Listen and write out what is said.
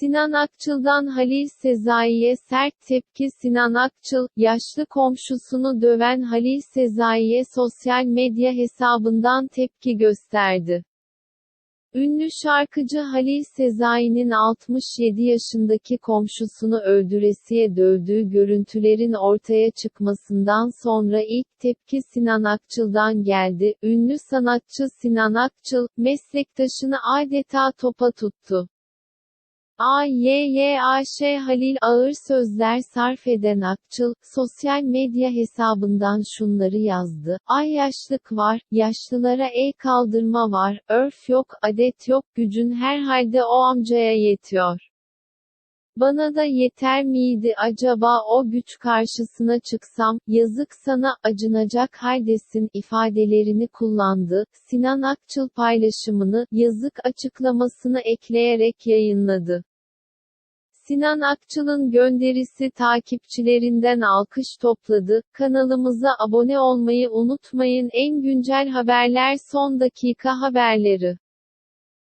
Sinan Akçıl'dan Halil Sezai'ye sert tepki Sinan Akçıl, yaşlı komşusunu döven Halil Sezai'ye sosyal medya hesabından tepki gösterdi. Ünlü şarkıcı Halil Sezai'nin 67 yaşındaki komşusunu öldüresiye dövdüğü görüntülerin ortaya çıkmasından sonra ilk tepki Sinan Akçıl'dan geldi. Ünlü sanatçı Sinan Akçıl, meslektaşını adeta topa tuttu. AYYAŞ Halil ağır sözler sarf eden Akçıl, sosyal medya hesabından şunları yazdı. Ay yaşlık var, yaşlılara el kaldırma var, örf yok, adet yok, gücün herhalde o amcaya yetiyor. Bana da yeter miydi acaba o güç karşısına çıksam, yazık sana, acınacak haldesin ifadelerini kullandı. Sinan Akçıl paylaşımını, yazık açıklamasını ekleyerek yayınladı. Sinan Akçıl'ın gönderisi takipçilerinden alkış topladı. Kanalımıza abone olmayı unutmayın. En güncel haberler son dakika haberleri.